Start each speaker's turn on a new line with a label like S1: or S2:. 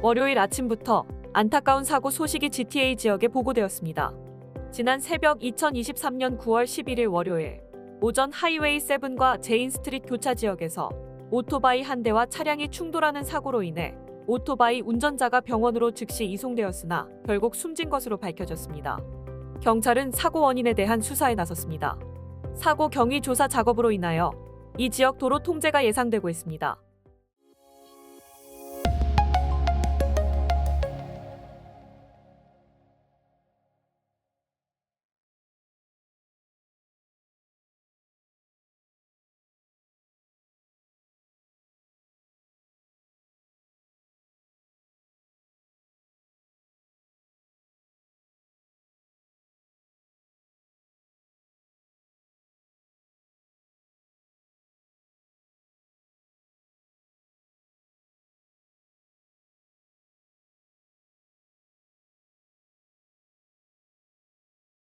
S1: 월요일 아침부터 안타까운 사고 소식이 GTA 지역에 보고되었습니다. 지난 새벽 2023년 9월 11일 월요일 오전 하이웨이 7과 제인 스트릿 교차 지역에서 오토바이 한 대와 차량이 충돌하는 사고로 인해 오토바이 운전자가 병원으로 즉시 이송되었으나 결국 숨진 것으로 밝혀졌습니다. 경찰은 사고 원인에 대한 수사에 나섰습니다. 사고 경위 조사 작업으로 인하여 이 지역 도로 통제가 예상되고 있습니다.